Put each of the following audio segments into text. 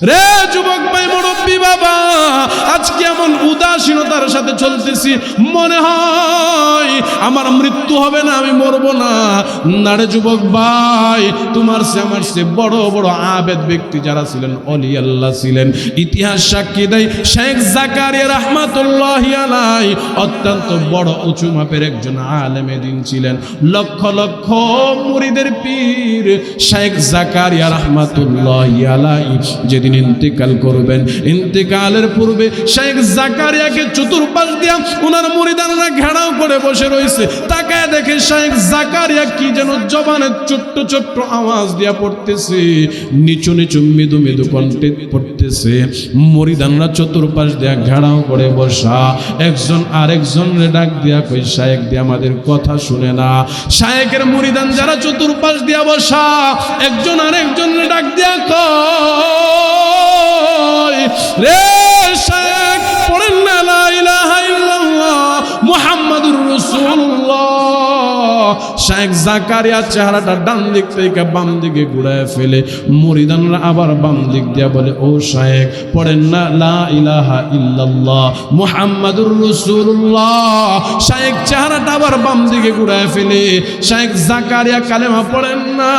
রে যুবক ভাই, মুরব্বী বাবা, আজকে এমন উদাসীনতার সাথে চলতেছি, মনে হয় আমার মৃত্যু হবে না, আমি মরবো না। না রে যুবক ভাই, তোমার সে আমার সে বড় বড় আবেদ ব্যক্তি যারা ছিলেন, অলি আল্লাহ ছিলেন। ইতিহাস সাক্ষী দেয়, শেখ জাকারিয়া রহমাতুল্লাহ আলাই অত্যন্ত বড় উঁচু মাপের একজন আলেমে দিন ছিলেন। লক্ষ লক্ষ মুরিদের পীর শেখ জাকারিয়া রহমাতুল্লাহ আলাই যেদিন ইন্তেকাল করবেন। ইন্তেকালের পূর্বে শেখ জাকারিয়াকে চতুর্পাশ দিয়া ওনার মুরিদানরা ঘেরাও করে বসে রয়েছে। তাকে দেখে শেখ জাকারিয়া কি যেন জবানের ছোট্ট ছোট্ট আওয়াজ দিয়া পড়তেছে। নিচু নিচু মৃদু মৃদু কণ্ঠে পড়তেছে। মরিদানরা চতুর্পাশ দিয়া ঘেরাও করে বসা। একজন আরেকজন ডাক দিয়া কই শায়েক দিয়ে আমাদের কথা শুনে না। শায়েকের মুরিদান যারা চতুর্পাশ দিয়া বসা, একজন আরেকজন ডাক দিয়া কয় রে শায়েক পড়েন না, লা ইলাহা মুহাম্মাদুর রাসূলুল্লাহ। শায়েখ জাকারিয়া চেহারাটা ডান দিক বাম দিকে ঘুরায় ফেলে, মুরিদানরা আবার বাম দিক দিয়া বলে, ও শায়েখ পড়েন না, লা ইলাহা ইল্লাল্লাহ, মুহাম্মাদুর রাসূলুল্লাহ। শায়েখ চেহারাটা আবার বাম ঘুরায় ফেলে শায়েখ জাকারিয়া কালেমা পড়েন না।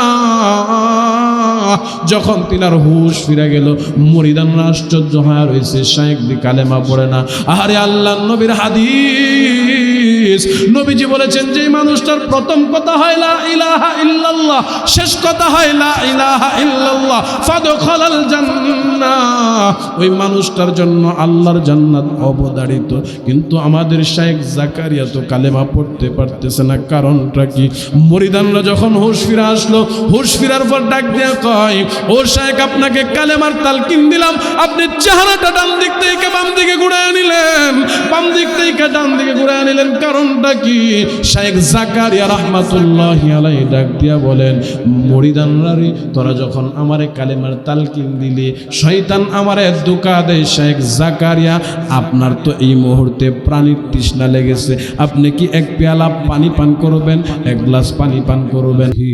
যখন তিনার হুশ ফিরে গেল মরিদান আশ্চর্য হয়ে রয়েছে। শায়েখ দি কালেমা পড়ে না। আরে আল্লাহ, নবীর হাদিস। নবীজি বলেছেন যে মানুষটার প্রথম কথা হয় লা ইলাহা ইল্লাল্লাহ, শেষ কথা হয় লা ইলাহা ইল্লাল্লাহ, ফাদখালাল জান্নাহ। ওই মানুষটার জন্য আল্লাহর জান্নাত অবধারিত। কিন্তু আমাদের শায়েখ জাকারিয়া তো কালেমা পড়তে পারতেছে না। কারণটা কি? মরিদানরা যখন হুশ ফিরে আসলো, হুশ ফিরার পর ডাক দিয়া কয়, ও শেখ আপনাকে কালেমার তালকিন দিলাম। আপনি চেহারাটা ডান দিক থেকে বাম দিকে ঘুরায় নিলেন। বাম দিক থেকে ডান দিকে ঘুরায় নিলেন। কারণটা কি? শেখ জাকারিয়া রহমাতুল্লাহ আলাই ডাক দিয়া বলেন মরিদানরারে তোরা যখন আমারে কালেমার তালকিন দিলি, শয়তান আমারে দোকা দেয় শেখ জাকারিয়া, আপনার তো এই মুহূর্তে প্রাণীর তৃষ্ণা লেগেছে। আপনি কি এক পেয়ালা পানি পান করবেন? এক গ্লাস পানি পান করবেন? হি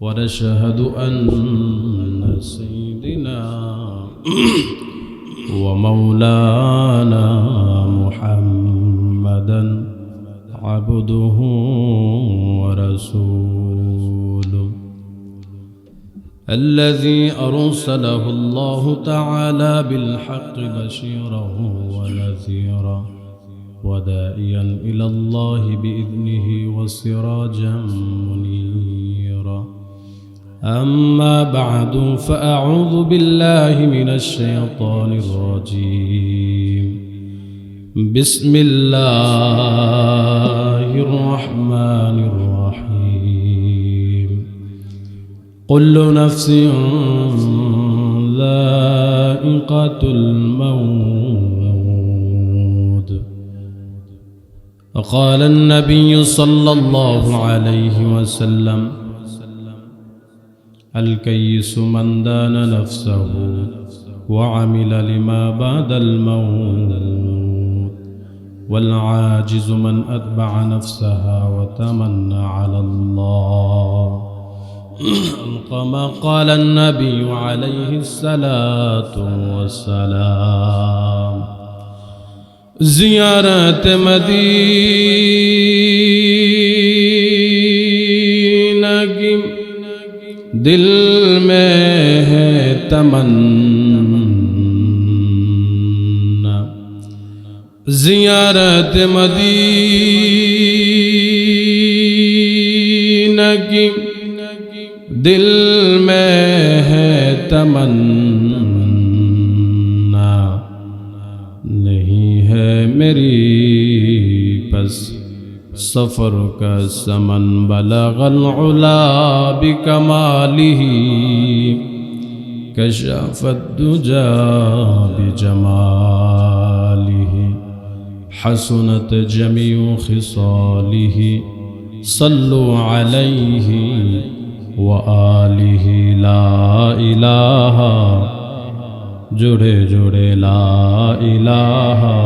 ونشهد أن سيدنا ومولانا محمدا عبده ورسوله. الذي أرسله الله تعالى بالحق بشيرا ونذيرا وداعيا إلى الله بإذنه وسراجا منيرا. أما بعد فأعوذ بالله من الشيطان الرجيم. بسم الله الرحمن الرحيم. كل نفس ذائقة الموت. وقال النبي صلى الله عليه وسلم الكيس من دان نفسه وعمل لما بعد الموت. والعاجز من أتبع نفسها وتمنى على الله. كما قال النبي عليه الصلاة والسلام زيارة کی दिल में है तमन जियारत मदीना की दिल में है तमन्ना। سفرك السمن بلغ العلا بكماله. كشف الدجى بجماله. حسنت جميع خصاله. صلوا عليه وآله. لا إله. جڑے جڑے لا إله.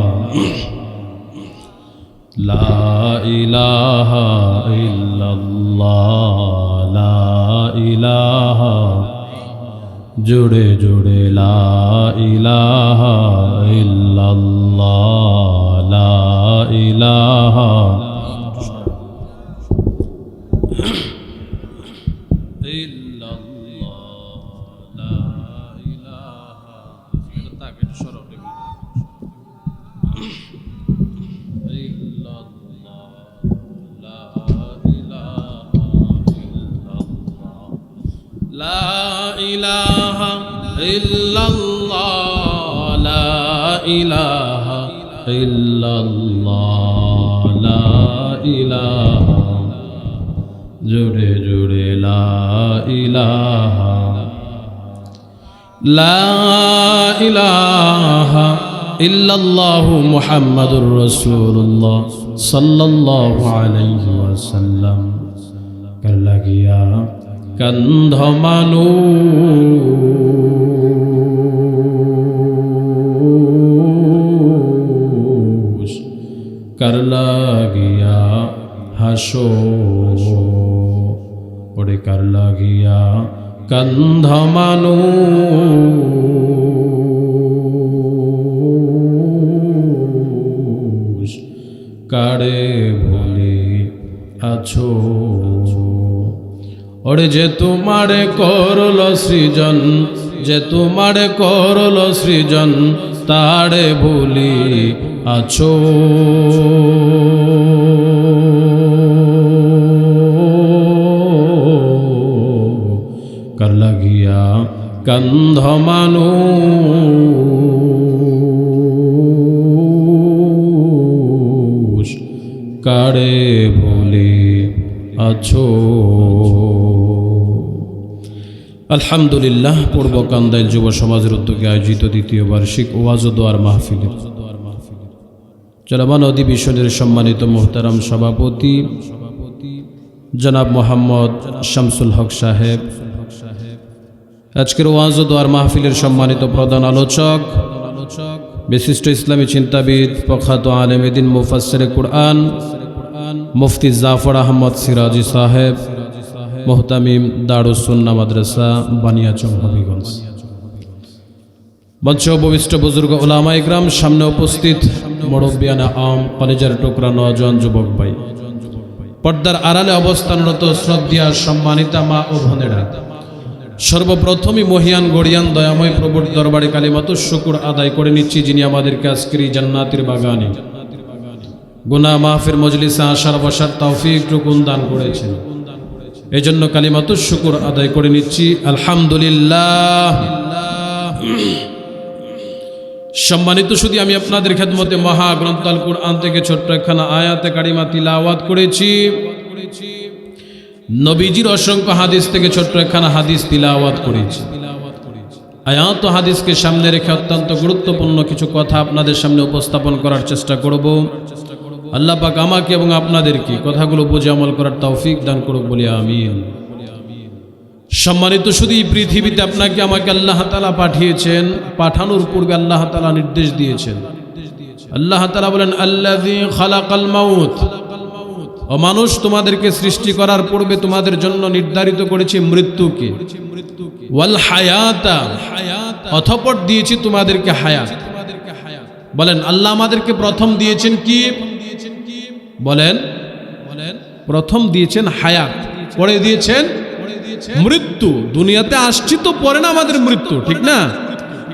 লা ইলাহা ইল্লাল্লাহ লা ইলাহা জুড়ে জুড়ে লা ইলাহা ইল্লাল্লাহ লা ইলাহা ইলাহা ইল্লাল্লাহ, লা ইলাহা ইল্লাল্লাহ, লা ইলাহা। জুড়ে জুড়ে লা ইলাহা। লা ইলাহা ইল্লাল্লাহু মুহাম্মাদুর রাসূলুল্লাহ সাল্লাল্লাহু আলাইহি ওয়াসাল্লাম। কর কন্ধমানু করলা গিয়া হাসো। ওরে করলা গিয়া গন্ধমালু কারে ভোলে আছো? ওরে যে তোমারে করল সৃজন, যে তোমারে করল সৃজন, তারে ভুলি আছো। কর লাগিয়া কন্ধ মানুষ কারে ভুলি আছো। আলহামদুলিল্লাহ, পূর্ব কান্দাইল যুব সমাজের উদ্যোগে আয়োজিত দ্বিতীয় বার্ষিক ওয়াজ ও দোয়ার মাহফিল। চলমান অধিবেশনের সম্মানিত মোহতারাম সভাপতি জনাব মোহাম্মদ শামসুল হক সাহেব। আজকের ওয়াজ দোয়ার মাহফিলের সম্মানিত প্রধান আলোচক, বিশিষ্ট ইসলামী চিন্তাবিদ, প্রখ্যাত আলেমেদিন মুফাসের কুরআন, মুফতি জাফর আহমদ সিরাজি সাহেব। মোহতামিম দারুসুন্না মাদ্রাসা, বানিয়াচং হবিগঞ্জ। মঞ্চ উপবিষ্ট বুজুর্গ ওলামা ইকরাম, সামনে উপস্থিত মরব্বিয়ানা আম, কলেজের টুকরা নজওয়ান যুবক ভাই। পর্দার আড়ালে অবস্থানরত শ্রদ্ধা সম্মানিতা মা ও বোনেরা, সর্বপ্রথমই মহিয়ান গড়িয়ান দয়াময় প্রভুর দরবারে কালিমাত শুকুর আদায় করে নিচ্ছি যিনি আমাদেরকে আজকের জান্নাতের বাগানে। গুনা মাহফির মজলিসে আসার বসার তৌফিক টুকুন দান করেছেন। এই জন্য কালিমাত শুকুর আদায় করে নিচ্ছি। আলহামদুলিল্লাহ। সম্মানিত শুধু আমি আপনাদের খেদমতে মহাগ্রন্থ আল কুরআন ছোট্ট একখানা আয়াতে কারিমা তিলাওয়াত করেছি। নবীজির অসংখ্য হাদিস থেকে ছোট্ট একখানা হাদিস তিলাওয়াত করেছি। আয়াত হাদিসকে সামনে রেখে অত্যন্ত গুরুত্বপূর্ণ কিছু কথা আপনাদের সামনে উপস্থাপন করার চেষ্টা করব। আল্লাহ পাক আমাকে এবং আপনাদেরকে কথাগুলো বুঝে আমল করার তৌফিক দান করুক বলি আমিন। সম্মানিত শুধু এই পৃথিবীতে আপনাকে আমাকে আল্লাহ তালা পাঠিয়েছেন, পাঠানোর পূর্বে আল্লাহ তালা নির্দেশ দিয়েছেন। আল্লাহ তালা বলেন আল্লাহ খালাকাল মাউত। ও মানুষ, তোমাদেরকে সৃষ্টি করার পূর্বে তোমাদের জন্য নির্ধারিত করেছি মৃত্যুকে। ওয়াল হায়াতা অথপর দিয়েছি তোমাদেরকে হায়াত। বলেন, আল্লাহ আমাদেরকে প্রথম দিয়েছেন কি? বলেন বলেন। প্রথম দিয়েছেন হায়াত, পরে দিয়েছেন মৃত্যু। দুনিয়াতে আসছি তো পরে না আমাদের মৃত্যু, ঠিক না?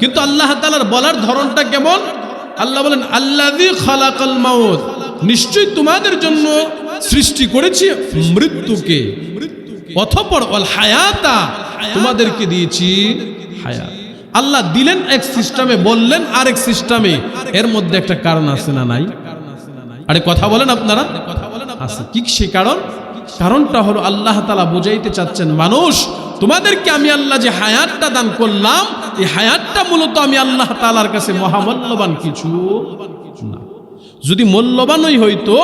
কিন্তু আল্লাহ তালার বলার ধরনটা কেমন? আল্লাহ বলেন আল্লাহ খালাকাল মাউত। নিশ্চয়ই তোমাদের জন্য সৃষ্টি করেছি মৃত্যুকে। অথপর অল হায়াতা। তোমাদেরকে দিয়েছি হায়াত। আল্লাহ দিলেন এক সিস্টেমে, বললেন আরেক সিস্টেমে। এর মধ্যে একটা কারণ আছে না নাই? আরে কথা বলেন আপনারা। কথা বলেন আছে। কি সে কারণ। কারণটা হলো আল্লাহ তালা বুঝাইতে চাচ্ছেন, মানুষ, তোমাদেরকে আমি আল্লাহ যে হায়াতটা দান করলাম, এই হায়াতটা মূলত আমি আল্লাহ তালার কাছে মহামূল্যবান কিছু না। যদি মূল্যবানই হইতো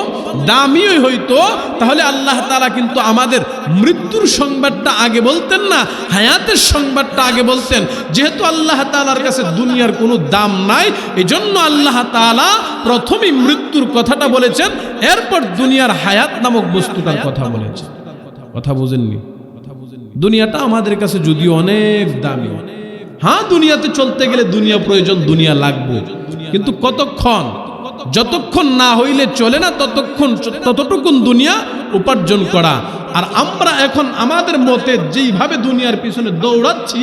দামিই হইতো, তাহলে আল্লাহ তালা কিন্তু আমাদের মৃত্যুর সংবাদটা আগে বলতেন না, হায়াতের সংবাদটা আগে বলতেন। যেহেতু আল্লাহ তালার কাছে দুনিয়ার কোনো দাম নাই এই জন্য আল্লাহ তালা প্রথমেই মৃত্যুর কথাটা বলেছেন, এরপর দুনিয়ার হায়াত নামক বস্তুটার কথা বলেছেন। কথা বুঝেননি? দুনিয়াটা আমাদের কাছে যদিও অনেক দামি। হ্যাঁ দুনিয়াতে চলতে গেলে দুনিয়া প্রয়োজন, দুনিয়া লাগবে। কিন্তু কতক্ষণ? যতক্ষণ না হইলে চলে না, ততক্ষণ ততটুকুন দুনিয়া উপার্জন করা। আর আমরা এখন আমাদের মতে যেইভাবে দুনিয়ার পিছনে দৌড়াচ্ছি,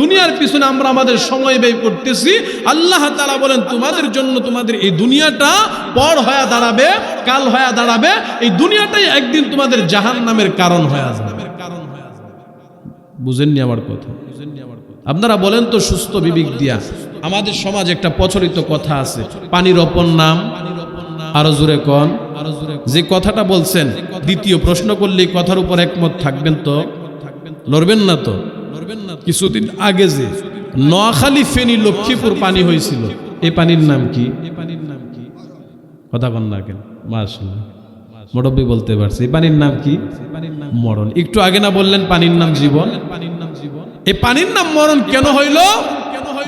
দুনিয়ার পিছনে আমরা আমাদের সময় ব্যয় করতেছি। আল্লাহ তালা বলেন, তোমাদের জন্য তোমাদের এই দুনিয়াটা পর হয়ে দাঁড়াবে, কাল হয়ে দাঁড়াবে। এই দুনিয়াটাই একদিন তোমাদের জাহান নামের কারণ হয়ে যাবে বুঝেননি আমার কথা? আপনারা বলেন তো সুস্থ বিবেক দিয়া। আমাদের সমাজ একটা প্রচলিত কথা আছে। পানির অপর নাম, আরও জোরে কন। যে কথাটা বলছেন, দ্বিতীয় প্রশ্ন করলে কথার উপর একমত থাকবেন তো? লড়বেন না তো? কিছুদিন আগে যে নোয়াখালী ফেনী লক্ষ্মীপুর পানি হয়েছিল এই পানির নাম কি? কথা কন না কেন? মাশাআল্লাহ। মুরব্বী বলতে পারছে। পানির নাম কি? মরণ। একটু আগে না বললেন পানির নাম জীবন? পানির নাম জীবন এই পানির নাম মরণ কেন হইল?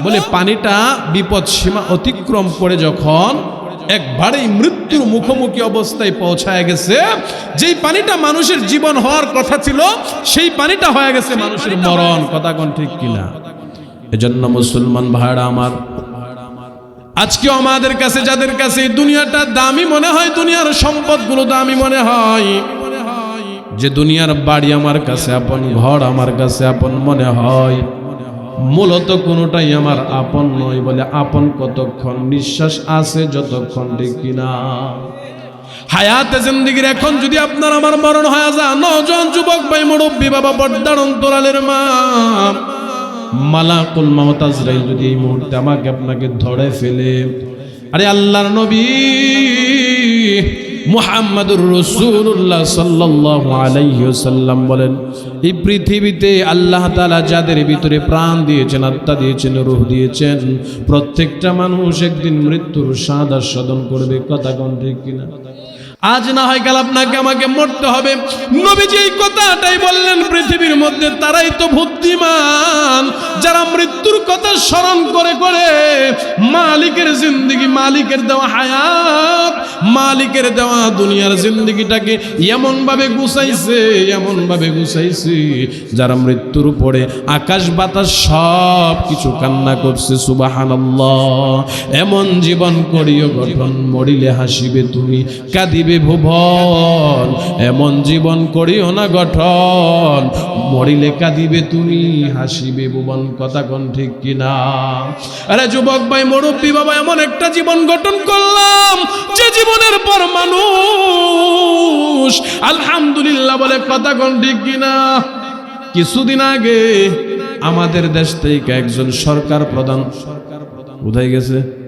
বলে পানিটা বিপদ সীমা অতিক্রম করে যখন একবারেই মৃত্যুর মুখোমুখি অবস্থায় পৌঁছায় গেছে যেই পানিটা মানুষের জীবন হওয়ার কথা ছিল সেই পানিটা হয়ে গেছে মানুষের মরণ। কথা কোন ঠিক কিনা এজন্য মুসলমান ভাইরা আমার আজকেও আমাদের কাছে যাদের কাছে দুনিয়াটা দামি মনে হয় দুনিয়ার সম্পদগুলো দামি মনে হয়। যে দুনিয়ার বাড়ি আমার কাছে আপন ঘর আমার কাছে আপন মনে হয়। মূলত কোনোটাই আমার আপন নয় বলে আপন কতক্ষণ নিঃশ্বাস আছে যতক্ষণ ঠিক কিনা। হায়াতে জিন্দিগির এখন যদি আপনার আমার মরণ হয়ে যা নজন যুবক, ভাই, মুরব্বী, বাবা বড্ডার অন্তরালের মা। মালাকুল মামত আজরাইল যদি এই মুহূর্তে আমাকে আপনাকে ধরে ফেলে, আরে আল্লাহর নবী মুহাম্মাদুর রসুল্লাহ সাল্লাহ আলাইসাল্লাম বলেন, এই পৃথিবীতে আল্লাহ তালা যাদের ভিতরে প্রাণ দিয়েছেন, আত্মা দিয়েছেন, রুহ দিয়েছেন, প্রত্যেকটা মানুষ একদিন মৃত্যুর স্বাদ আস্বাদন করবে, কথা কোন ঠিক কিনা? আজ না হয় কাল আপনাকে আমাকে মরতে হবে। নবীজি এই কথাটাই বললেন, পৃথিবীর মধ্যে তারাই তো বুদ্ধিমান। যারা মৃত্যুর কথা স্মরণ করে করে মালিকের জিন্দগি, মালিকের দেওয়া হায়াত, মালিকের দেওয়া দুনিয়ার জিন্দগিটাকে এমন ভাবে গুছাইছে এমন ভাবে গুছাইছে, যারা মৃত্যুর পরে আকাশ, বাতাস সব কিছু কান্না করছে, সুবাহানাল্লাহ। এমন জীবন করিও, গঠন মরিলে হাসিবে তুমি, কাঁদিবে ভুবন, এমন জীবন করিও না গঠন। মরিলে কাঁদিবে তুমি, হাসিবে ভুবন, কথা কোন ঠিক কিনা? আরে যুবক ভাই, মুরব্বী বাবা, এমন একটা জীবন গঠন করলাম, যে জীবনের পর মানুষ, আলহামদুলিল্লাহ বলে কথা কোন ঠিক কিনা? কিছুদিন আগে আমাদের দেশ থেকে একজন সরকার প্রধান সরকার প্রধান, কোথায় গেছে?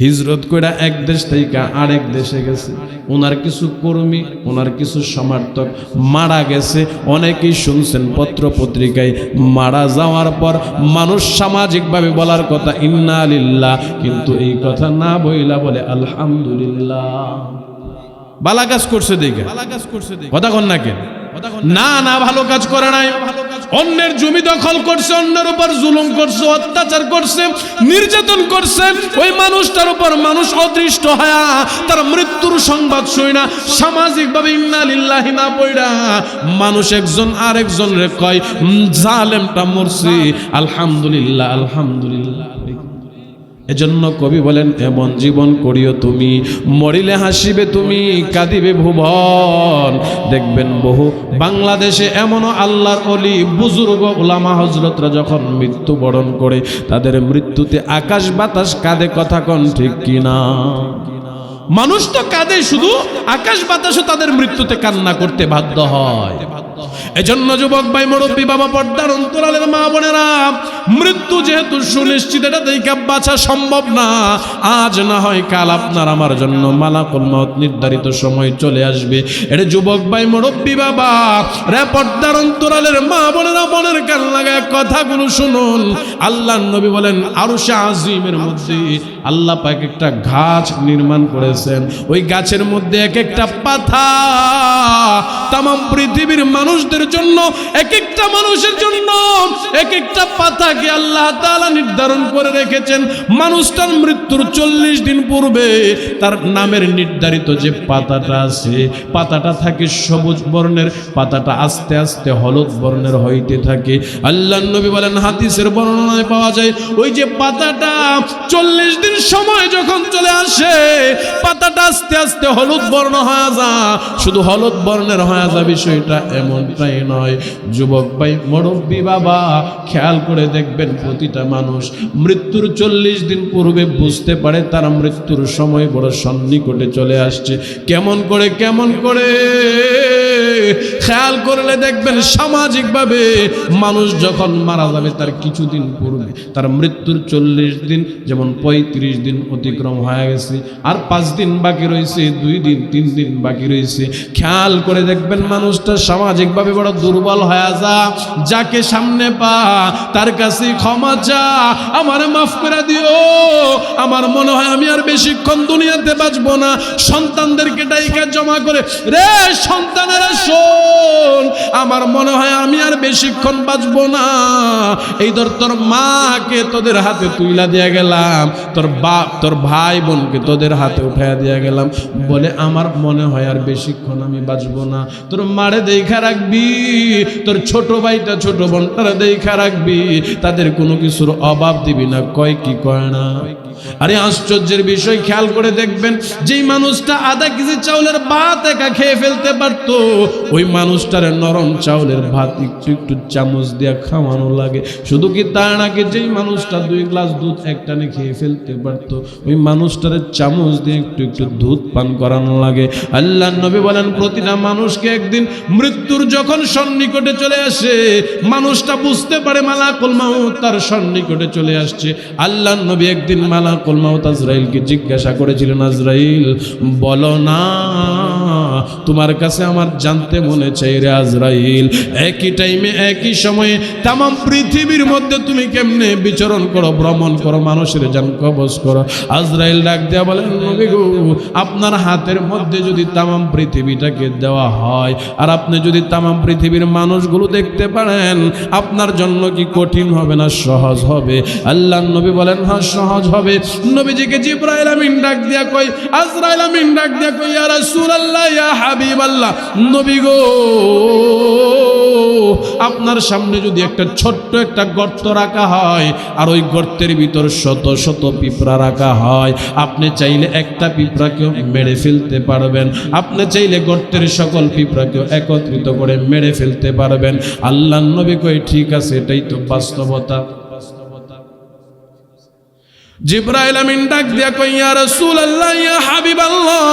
হিজরত কইরা এক দেশ থেকে আরেক দেশে গেছে। ওনার কিছু কর্মী, ওনার কিছু সমর্থক মারা গেছে। অনেকেই শুনছেন পত্র পত্রিকায়, মারা যাওয়ার পর মানুষ সামাজিকভাবে বলার কথা, ইন্না আলিল্লাহ কিন্তু এই কথা না বইলা বলে, আলহামদুলিল্লাহ। বালা কাজ করছে দেখে। কথা কন না কেন? না না, ভালো কাজ করে নাই। অন্যের জমি দখল করছে, অন্যের উপর জুলুম করছে, অত্যাচার করছে, নির্যাতন করছে। ওই মানুষটার উপর মানুষ অদৃষ্ট হয়া তার মৃত্যুর সংবাদ শুই না সামাজিক ভাবে ইন্নালিল্লাহি না পড়া মানুষ একজন আরেকজন রে কয় জালেমটা মরছি। আলহামদুলিল্লাহ আলহামদুলিল্লাহ। এজন্য কবি বলেন, এমন জীবন করিও তুমি। মরিলে হাসিবে তুমি, কাঁদিবে ভুবন। দেখবেন বহু বাংলাদেশে এমনও আল্লাহর অলি, বুজুর্গ ওলামা হজরতরা যখন মৃত্যুবরণ করে, তাদের মৃত্যুতে আকাশ বাতাস কাঁদে কথা কন ঠিক কিনা? মানুষ তো কাঁদে, শুধু আকাশ বাতাসও তাদের মৃত্যুতে কান্না করতে বাধ্য হয়। এজন্য যুবক ভাই, মুরব্বী, বাবা, পর্দার অন্তরালের মা বোনেরা মৃত্যু যেহেতু সুনিশ্চিত, এটা দেখা বাঁচা সম্ভব না। আজ না হয় কাল আপনার আমার জন্য মালাকুল মত নির্ধারিত সময় চলে আসবে। এটা যুবক ভাই, মুরব্বী বাবা রেপর্দার অন্তরালের মা বোনেরা মনের কান লাগায় কথাগুলো শুনুন। আল্লাহ নবী বলেন আরও আজিমের মধ্যে আল্লাহ পাক একটা গাছ নির্মাণ করেছেন। ওই গাছের মধ্যে এক একটা পাতা তাম পৃথিবীর মানুষদের জন্য, এক একটা মানুষের জন্য, এক একটা পাতাকে আল্লাহ তাআলা নির্ধারণ করে রেখেছেন, মানুষটার মৃত্যুর চল্লিশ দিন পূর্বে তার নামের নির্ধারিত যে পাতাটা আছে, পাতাটা থাকে সবুজ বর্ণের, পাতাটা আস্তে আস্তে হলুদ বর্ণের হইতে থাকে। আল্লাহ নবী বলেন, হাদিসের বর্ণনায় পাওয়া যায়, ওই যে পাতাটা চল্লিশ দিন সময় যখন চলে আসে, পাতাটা আস্তে আস্তে হলুদ বর্ণ হয়ে যা শুধু হলুদ বর্ণের হয়ে যা বিষয়টা এমনটাই নয়। যুবক ভাই, মুরব্বী বাবা, খেয়াল করে দেখবেন প্রতিটা মানুষ। মৃত্যুর চল্লিশ দিন পূর্বে বুঝতে পারে তার মৃত্যুর সময় বড় সন্নিকটে চলে আসছে। কেমন করে কেমন করে? খেয়াল করলে দেখবেন সামাজিকভাবে মানুষ যখন মারা যাবে তার কিছুদিন পূর্বে, তার মৃত্যুর চল্লিশ দিন, যেমন পঁয়ত্রিশ দিন অতিক্রম হয়ে গেছে, আর পাঁচ দিন বাকি রয়েছে, দুই দিন, তিন দিন বাকি রয়েছে। খেয়াল করে দেখবেন মানুষটা সামাজিকভাবে বড় দুর্বল হয়ে যা যাকে সামনে পা, তার কাছে ক্ষমা চা, আমার মাফ করে দিও। আমার মনে হয় আমি আর বেশিক্ষণ দুনিয়াতে বাঁচবো না। সন্তানদেরকে ডাইকা জমা করে, রে সন্তানেরা, শোন, আমার মনে হয় আমি আর বেশিক্ষণ বাঁচবো না। এই ধর তোর মাকে তোদের হাতে তুইলা দিয়ে গেলাম, তোর বাপ, তোর ভাই বোনকে তোদের হাতে উঠাইয়া দিয়ে গেলাম। বলে, আমার মনে হয় আর বেশিক্ষণ আমি বাঁচবো না। তোর মারে দেখা রাখবি, তোর ছোট ভাইটা ছোট বোনটারা দেখা রাখবি তাদের কোনো কিছুর অভাব দিবি না। কয় কি কয় না? আরে আশ্চর্যের বিষয়, খেয়াল করে দেখবেন, যেই মানুষটা আধা কেজি চাউলের ভাত একা খেয়ে ফেলতে পারতো, ওই মানুষটার নরম চাউলের ভাত একটু একটু চামচ দিয়ে খাওয়ানো লাগে। শুধু কি তা নাকি যেই মানুষটা দুই গ্লাস দুধ একটানে খেয়ে ফেলতে পারতো, ওই মানুষটার চামচ দিয়ে একটু একটু দুধ পান করানো লাগে। আল্লাহ নবী বলেন, প্রতিটা মানুষকে একদিন মৃত্যুর যখন সন্নিকটে চলে আসে, মানুষটা বুঝতে পারে মালাকুল মাউত তার সন্নিকটে চলে আসছে। আল্লাহ নবী একদিন মালাকুল মাউত আজরাইলকে জিজ্ঞাসা করেছিলেন আজরাইল বলো না তোমার কাছে আমার জানতে মনে চাই রে আজরাইল। একই টাইমে একই সময়ে তাম পৃথিবীর মধ্যে তুমি কেমনে বিচরণ করো, ভ্রমণ করো, মানুষের যান কবজ করো? আজরাইল ডাক দেওয়া বলেন আপনার হাতের মধ্যে যদি তাম পৃথিবীটাকে দেওয়া হয়, আর আপনি যদি তাম পৃথিবীর মানুষগুলো দেখতে পারেন, আপনার জন্য কি কঠিন হবে না সহজ হবে? আল্লাহ নবী বলেন হ্যাঁ সহজ হবে। নবীজিকে জিব্রাইল আমিন ডাক দিয়া কই আজরাইল আমিন ডাক দিয়া কই ইয়া রাসূলুল্লাহ ইয়া হাবিবাল্লাহ, নবী গো, আপনার সামনে যদি একটা ছোট্ট একটা গর্ত রাখা হয়, আর ওই গর্তের ভিতর শত শত পিঁপড়া রাখা হয়, আপনি চাইলে একটা পিঁপড়াকেও মেরে ফেলতে পারবেন। আপনি চাইলে গর্তের সকল পিঁপড়াকেও একত্রিত করে মেরে ফেলতে পারবেন। আল্লাহ নবী কই ঠিক আছে, এটাই তো বাস্তবতা। জিব্রাইল আমিন ডাক দিয়া কই ইয়া রাসূলুল্লাহ, ইয়া হাবিবাল্লাহ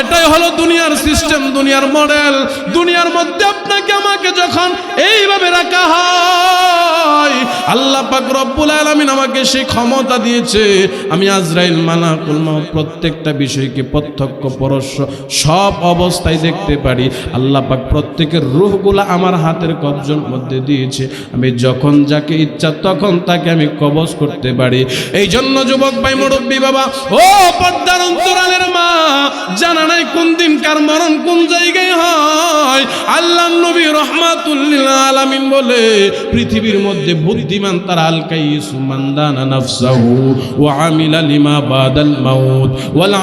এটাই হলো দুনিয়ার সিস্টেম, দুনিয়ার মডেল। দুনিয়ার মধ্যে আপনাকে, আমাকে যখন এইভাবে রাখা হয়, আল্লাহ পাক রব্বুল আলামিন আমাকে সেই ক্ষমতা দিয়েছে। আমি আজরাইল মালাকুল মাউত প্রত্যেকটা বিষয়কে প্রত্যক্ষ, পরশ, সব অবস্থায় দেখতে পারি। আল্লাহ পাক প্রত্যেকের রূহগুলা আমার হাতের কবজের মধ্যে দিয়েছে। আমি যখন যাকে ইচ্ছা তখন তাকে আমি কবজ করতে পারি। এই জন্য যুবক ভাই, মুরব্বী বাবা, ও পর্দার অন্তরালের মা, জানা নাই কোন দিন কার মরণ কোন জায়গায় হয়। আল্লাহ নবী রহমাতুল্লিল আলামিন বলে, পৃথিবীর মধ্যে বুদ্ধিমান তার কাইসু মান্দানা নাফসাহু ওয়া আমিলা লিমা বাদাল মাউত, ওয়াল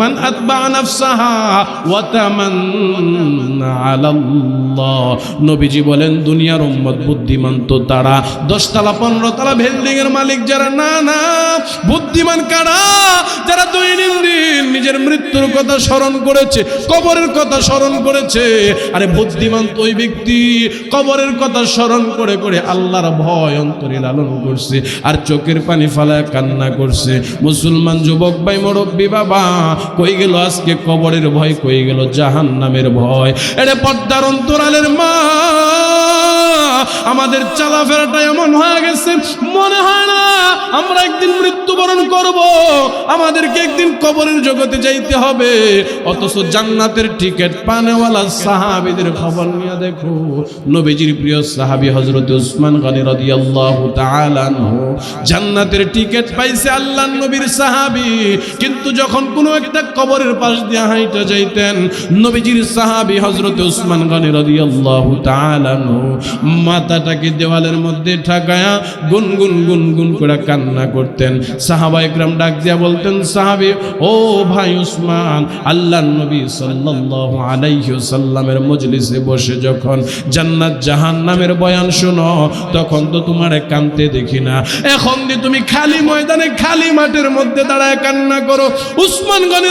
মান আতবা নাফসাহা ওয়া তামান্না আলাল্লাহ। নবীজি বলেন, দুনিয়ার উম্মত বুদ্ধিমান তো তারা। দশতলা পনেরো তলা বিল্ডিং এর মালিক যারা, না না। বুদ্ধিমান কারা? যারা দৈনন্দিন নিজের মৃত্যুর কথা স্মরণ করেছে, কবরের কথা স্মরণ করেছে। আরে বুদ্ধিমান তো ওই ব্যক্তি কবরের কথা স্মরণ করে করে আল্লাহর ভয় অন্তরে লালন করছে আর চোখের পানি ফালায় কান্না করছে। মুসলমান যুবক ভাই, মুরব্বী বাবা, কই গেল আজকে কবরের ভয়, কই গেল জাহান নামের ভয়? এটা পদ্মার অন্তরালের মা আমাদের চলাফেরাটা এমন হয়ে গেছে, মনে হয় না আমরা একদিন মৃত্যুবরণ করব। আমাদেরকে একদিন কবরের জগতে যাইতে হবে। অথচ জান্নাতের টিকিট পানেওয়ালা সাহাবীদের খবর নিয়ে দেখো, নবীজির প্রিয় সাহাবি হজরত উসমান গনি তাআলা আনহু জান্নাতের টিকিট পাইছে আল্লাহ নবীর সাহাবি। কিন্তু যখন কোনো একটা কবরের পাশ দিয়ে হাইটা যাইতেন, নবীজির সাহাবী হজরত উসমান গনি তাআলা আনহু মাথাটাকে দেওয়ালের মধ্যে ঠাকায়া গুনগুন গুনগুন করে কান্না করতেন। সাহাবা একরাম ডাক দিয়া বলতেন, সাহাবী, ও ভাই উসমান আল্লাহ নবী সাল্লাল্লাহু আলাইহি সাল্লামের মজলিসে বসে যখন জান্নাত জাহান্নামের বয়ান শোনো, তখন তো তোমার কানতে দেখি না। এখন দি তুমি খালি ময়দানে, খালি মাঠের মধ্যে দাঁড়ায় কান্না করো। উসমান গনি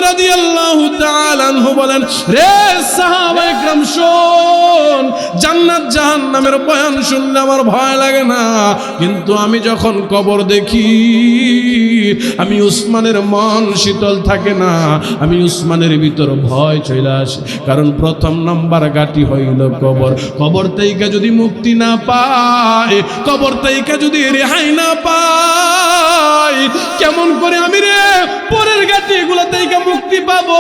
তাআলা আনহু বলেন, রে সাহাবা একরাম, শোন, জান্নাত জাহান্নামের বয়ান শুনলে আমার ভয় লাগে না। কিন্তু আমি যখন কবর দেখি, আমি উসমানের মন শীতল থাকে না, আমি উসমানের ভিতর ভয় চলে আসে। কারণ প্রথম নাম্বার গাটি হইল কবর। কবর থেকে যদি মুক্তি না পায়, কবর থেকে যদি রেহাই না পায় কেমন করে আমি রে পরের গাটি এগুলো থেকে মুক্তি পাবো?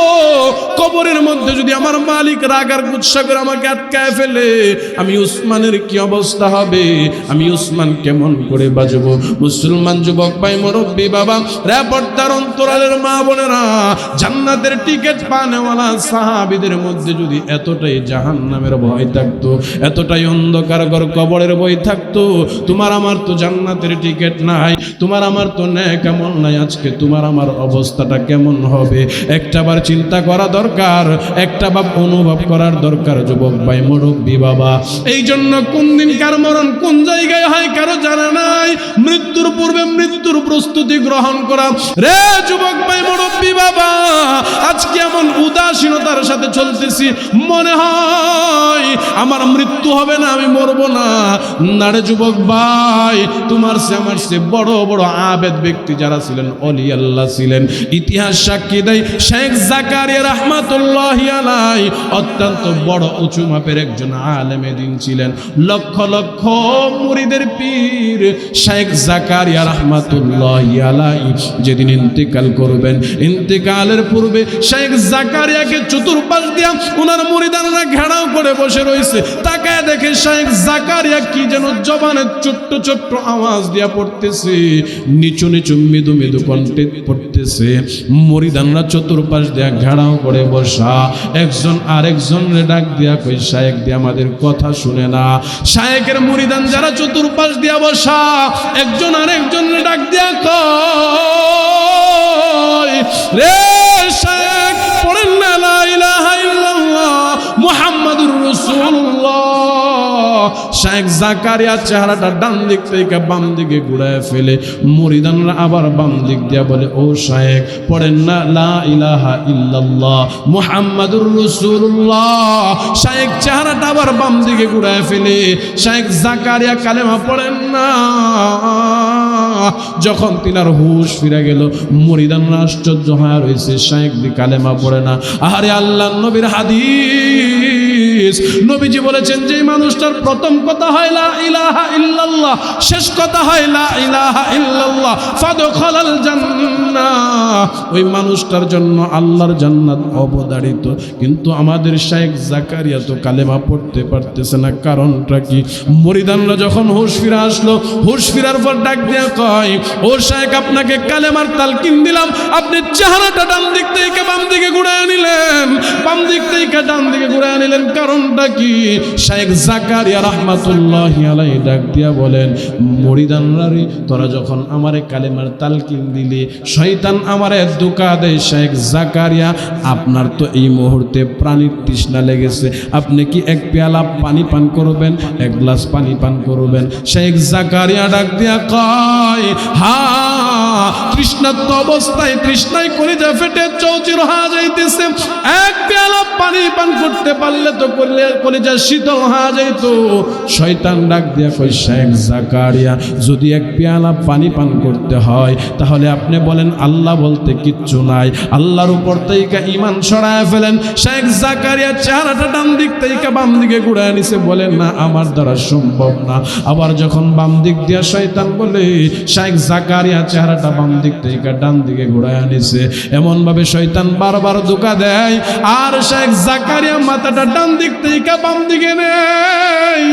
কবরের মধ্যে যদি আমার মালিক রাগার গুচ্ছা করে আমাকে আটকায় ফেলে, আমি উসমানের কি অবস্থা হবে? আমি উসমান কেমন করে বাজবো? মুসলমান যুবক ভাই, মুরব্বী বাবা র্যাপর্দার অন্তরালের মা বোনেরা, জান্নাতের টিকিট পানেওয়ালা সাহাবিদের মধ্যে যদি এতটাই জাহান্নামের ভয় থাকতো, এতটাই অন্ধকার কবরের বই থাকতো, তোমার আমার তো জান্নাতের টিকিট নাই, তোমার আমার তো ন্যায় কেমন নাই আজকে? তোমার আমার অবস্থাটা কেমন হবে? একটাবার চিন্তা করা দরকার, একটা বাপ অনুভব করার দরকার, যুবক ভাই, মুরব্বী, বাবা। এই জন্য কোন দিন কার মরণ, কোন জায়গায় হয় কারও জানা নাই। মৃত্যুর পূর্বে মৃত্যুর প্রস্তুতি গ্রহণ করা। রে যুবক ভাই, মুরব্বী, বাবা, আজকে এমন উদাসীনতার সাথে চলতেছি, মনে হয় আমার মৃত্যু হবে না, আমি মরবো না। না রে যুবক ভাই, তোমার সে আমার সে বড় বড় আবেদ ব্যক্তি যারা ছিলেন, অলি আল্লাহ ছিলেন। ইতিহাস সাক্ষী দেয়, শেখ জাকারিয়া রহমাতুল্লাহ আলাই অত্যন্ত বড় উঁচু মাপের একজন আলেমে দিন ছিলেন। লক্ষ লক্ষ মুরিদের পীর শেখ জাকারিয়া রহমাতুল্লাহ আলাই যেদিন ইন্তেকাল করবেন। ইন্তেকালের পূর্বে শেখ জাকারিয়াকে চতুর্পাশ দিয়া ওনার মুরিদানরা ঘেরাও করে বসে রয়েছে। তাকায় দেখে শেখ জাকারিয়া কি যেন জবানের ছোট্ট ছোট্ট আওয়াজ দিয়া পড়তেছে। নিচু নিচু মৃদু মৃদু কণ্ঠে পড়তেছে। মরিদানরা চতুর্পাশ দিয়া ঘেরাও করে বসা। একজন আরেকজন ডাক দিয়া কই, শায়েক দিয়ে আমাদের কথা শুনে না। শায়েকের মরিদান যারা চতুর্পাশ দিয়া বসা, একজন আরেকজন ডাক দিয়া কয়, রে শায়েক শেখ জাকারিয়া চেহারাটা ডান দিক থেকে বাম দিকে ঘুরায় ফেলে। মুরিদানরা আবার বাম দিক দিয়া বলে, ও শেখ পড়েন না, লা ইলাহা ইল্লাল্লাহ, মুহাম্মাদুর রাসূলুল্লাহ। শেখ চেহারাটা আবার বাম দিকে ঘুরায় ফেলে। শেখ জাকারিয়া কালেমা পড়েন না। যখন তিনার হুশ ফিরে গেল মরিদান আশ্চর্য হয়ে রয়েছে। শেখ দি কালেমা পড়ে না। আরে আল্লাহ, নবীর হাদিস। নবীজি বলেছেন যে মানুষটার প্রথম কথা হয়, লা ইলাহা ইল্লাল্লাহ শেষ কথা হয়, লা ইলাহা ইল্লাল্লাহ ফাদখালাল জান্নাহ ওই মানুষটার জন্য আল্লাহর জান্নাত অবধারিত। কিন্তু আমাদের শেখ জাকারিয়া তো কালেমা পড়তে পারতেছে না, কারণটা কি? মরিদানরা যখন হুশ ফিরে আসলো, হুশ ফিরার পর ডাক দিয়া কয়, ও শেখ আপনাকে কালেমার তালকিন দিলাম। আপনি চেহারাটা ডান দিক থেকে বাম দিকে ঘুরায় নিলেন। বাম দিক থেকে ডান দিকে ঘুরায় নিলেন। কারণটা কি শেখ জাকারিয়া রহমাতুল্লাহ আলাই ডাক দিয়া বলেন মরিদানরা রে, তোরা যখন আমারে কালেমার তালকিন দিলি, শয়তান আমারে দুকা দেয়, শেখ জাকারিয়া, আপনার তো এই মুহূর্তে প্রাণীর তৃষ্ণা লেগেছে। আপনি কি এক পেয়ালা পানি পান করবেন, এক গ্লাস পানি পান করবেন? শেখ জাকারিয়া ডাক দিয়া কয়, হা তৃষ্ণাত্ম অবস্থায় তৃষ্ণায় করে যা ফেটে চৌচির হা যাইতেছে। এক পেয়ালা পানি পান করতে পারলে তো করলে কলিজা শীতল হয়ে যাইত। শয়তান ডাক দিয়া কই শেখ জাকারিয়া, যদি এক পেয়ালা পানি পান করতে হয়, তাহলে আপনি বলেন, আল্লাহ বলতে কিচ্ছু নাই। আল্লাহর উপর থেকে ইমান সরায় ফেলেন। শেখ জাকারিয়া চেহারাটা ডান দিক থেকে বাম দিকে ঘুরায় নিছে। বলেন না, আমার দ্বারা সম্ভব না। আবার যখন বাম দিক দিয়া শয়তান বলে, শেখ জাকারিয়া চেহারাটা বাম দিক থেকে ডান দিকে ঘুরায় নিছে। এমন ভাবে শয়তান বারবার ধোকা দেয়। আর শেখ জাকারিয়া মাথাটা ডান দিক থেকে বাম দিকে নেই।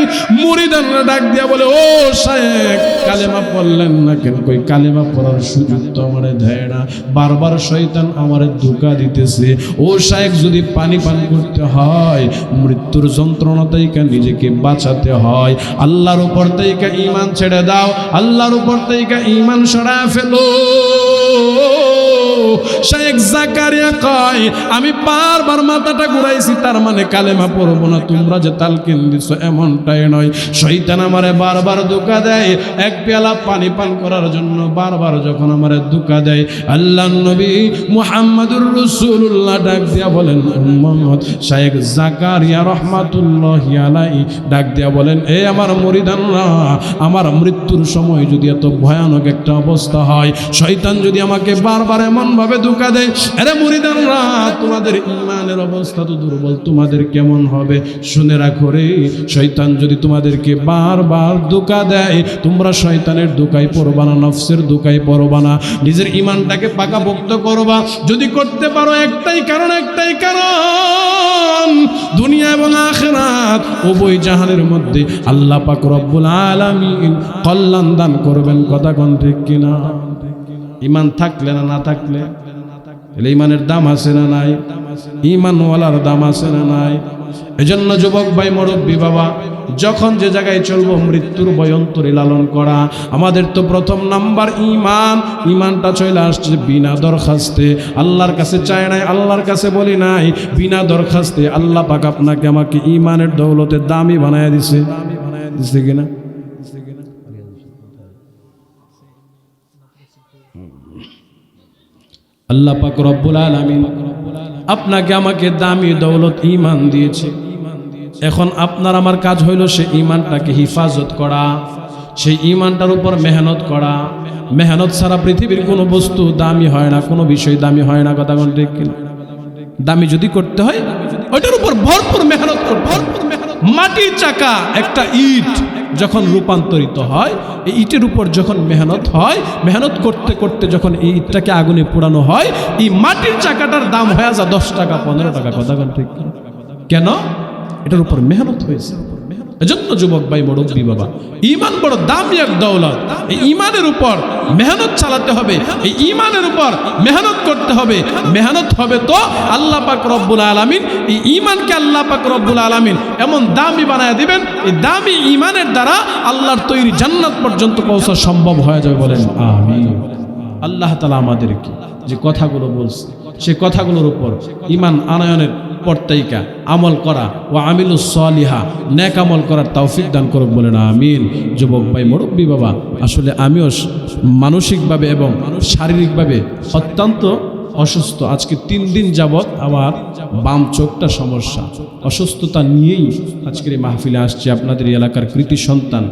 ডাক দিয়া বলে, ও শেখ, কালেমা পড়লেন না কেন? কই কালেমা পড়ার সুযোগ তো আমারে দেয় না। বারবার শয়তান আমারে ধোকা দিতেছে। ও শেখ, যদি পানি পান করতে হয়, মৃত্যুর যন্ত্রণা থেকে নিজেকে বাঁচাতে হয়। আল্লাহর উপর থেকে ইমান ছেড়ে দাও। আল্লাহর উপর থেকে ইমান সরায় ফেলো। শেখ জাকারিয়া কয়, আমি বারবার মাথাটা ঘুরাইছি, তার মানে কালেমা পড়ব না। তোমরা যে তালকিন দিছো এমনটাই নয়। শৈতান আমারে বারবার ধোকা দেয়, এক পেয়ালা পানি পান করার জন্য বারবার যখন আমারে ধোকা দেয়। আল্লাহ নবী মুহাম্মাদুর রসুল্লাহ ডাক দিয়া বলেন, উম্মত শেখ জাকারিয়া রহমাতুল্লাহ আলাই ডাক দিয়া বলেন, এ আমার মরিদানরা, আমার মৃত্যুর সময় যদি এত ভয়ানক একটা অবস্থা হয়, শয়তান যদি আমাকে বারবার এমন ভাবে ধোকা দেয়? আরে মুরিদানরা, তোমাদের ইমানের অবস্থা তো দুর্বল, তোমাদের কেমন হবে? শুনে রাখো রে, শয়তান যদি তোমাদেরকে বারবার ধোকা দেয়, তোমরা শয়তানের ধোকায় পড়বা না, নফসের ধোকায় পড়বা না। নিজের ইমানটাকে পাকাপোক্ত করবা। যদি করতে পারো একটাই কারণ একটাই কারণ, দুনিয়া এবং আখেরাত উভয় জাহানের মধ্যে আল্লাহ পাক রব্বুল আলামিন কল্যাণ দান করবেন। কথা কোন ঠিক কিনা? ইমান থাকলে না না থাকলে? তাহলে ইমানের দাম আছে না নাই? ইমানওয়ালার দাম আছে না নাই? এজন্য যুবক ভাই, মুরব্বী বাবা, যখন যে জায়গায় চলবো, মৃত্যুর বয়ন্তরে লালন করা। আমাদের তো প্রথম নাম্বার ইমান। ইমানটা চলে আসছে বিনা দরখাস্তে। আল্লাহর কাছে চায় নাই, আল্লাহর কাছে বলি নাই। বিনা দরখাস্তে আল্লাহ পাক আপনাকে আমাকে ইমানের দৌলতে দামি বানায় দিছে। দিছে কিনা? আল্লাহ পাক রব্বুল আলামিন আপনাকে আমাকে দামি দৌলত ইমান দিয়েছে। এখন আপনার আমার কাজ হইল সে ইমানটাকে হিফাজত করা সেই ইমানটার উপর মেহনত করা। মেহনত ছাড়া পৃথিবীর কোনো বস্তু দামি হয় না, কোনো বিষয় দামি হয় না, কথা কিনা? দামি যদি করতে হয়, ওইটার উপর ভরপুর মেহনত করতে ভরপুর মাটির চাকা, একটা ইট। যখন রূপান্তরিত হয়, এই ইটের উপর যখন মেহনত হয়, মেহনত করতে করতে যখন এই ইটটাকে আগুনে পোড়ানো হয়, এই মাটির চাকাটার দাম হয়ে যা দশ টাকা, পনেরো টাকা, কথা ঠিক কেন? এটার উপর মেহনত হয়েছে। এজন্য যুবক ভাই মুরব্বী বাবা ইমান বড় দামি এক দৌলত। এই ইমানের উপর মেহনত চালাতে হবে। এই ইমানের উপর মেহনত করতে হবে। মেহনত হবে তো আল্লাহ পাক রব্বুল আলামিন। এই ইমানকে আল্লাহ পাক রব্বুল আলামিন এমন দামি বানায় দিবেন, এই দামি ইমানের দ্বারা আল্লাহর তৈরি জান্নাত পর্যন্ত পৌঁছা সম্ভব হয়ে যাবে বলেন, আমিন। আল্লাহ তালা আমাদেরকে যে কথাগুলো বলছে, সে কথাগুলোর উপর ইমান আনয়নের পর্তাইকা আমল করা ও আমিলুস সলিহা ন্যাক আমল করার তৌফিক দান করুক বলে না আমিন। যুবক ভাই, মুরব্বী বাবা, আসলে আমিও মানসিকভাবে এবং শারীরিকভাবে অত্যন্ত অসুস্থ। আজকে তিন দিন যাবৎ আমার বাম চোখটা সমস্যা। অসুস্থতা নিয়েই আজকের এই মাহফিলে আসছে। আপনাদের এলাকার কৃতি সন্তান,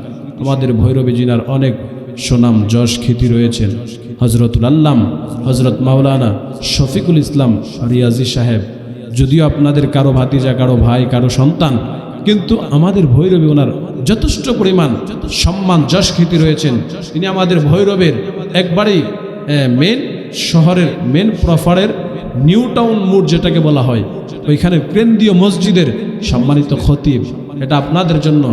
আমাদের ভৈরবী জিনার অনেক সুনাম যশ খ্যাতি রয়েছেন হজরতুল আল্লাম হজরত মাওলানা শফিকুল ইসলাম রিয়াজি সাহেব যদিও আপনাদের কারও ভাতিজা, কারও ভাই, কারও সন্তান, কিন্তু আমাদের ভৈরবে ওনার যথেষ্ট পরিমাণ সম্মান, যশ খ্যাতি রয়েছেন। তিনি আমাদের ভৈরবের একবারেই মেন শহরের মেন প্রফারের নিউ টাউন মোড় যেটাকে বলা হয় ওইখানে কেন্দ্রীয় মসজিদের সম্মানিত খতিব। এটা আপনাদের জন্য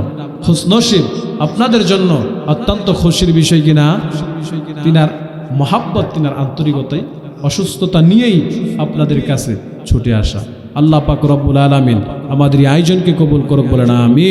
খুশনসিব, আপনাদের জন্য অত্যন্ত খুশির বিষয় কিনা? তিনার মহাব্বত, তিনার আন্তরিকতায় অসুস্থতা নিয়েই আপনাদের কাছে ছুটে আসা। আল্লাহ পাক রব্বুল আলমিন আমাদের আয়োজনকে কবুল করব বলে না আমি